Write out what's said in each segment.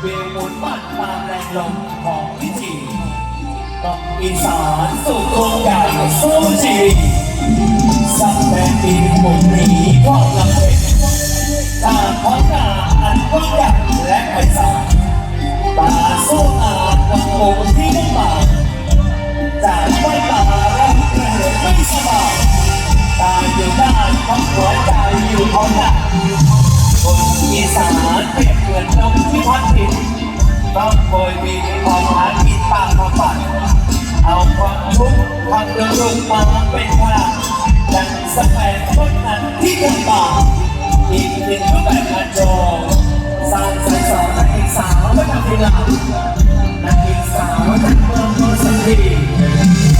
เวลมุนปั่นความแรงลมของพิจิตรต้องอีสานสุดโครใหญ่สู้จีวิตสักแต่นดินหมุนหนีพ่อกำเป็นตามพร้อตาอันกว้าง คอยบินออกหากินตามความฝันเอาความทุกข์ความเดือดร้อนมาเป็นพลังดังสแปนต้นนั้นที่ลำบากอีกหนึ่งรูปแบบการจองสร้างสรรค์สอนนักศึกษาไม่ทำทีหลังนักศึกษาจากเมืองโนนสันติสันติพัสดี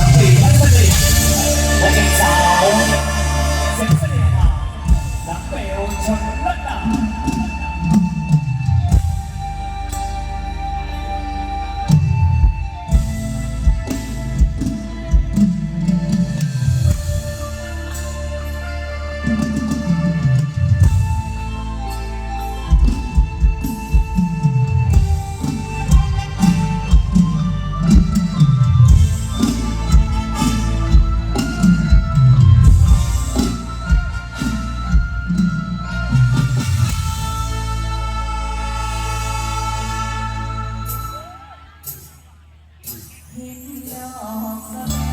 เห็นดอกสะ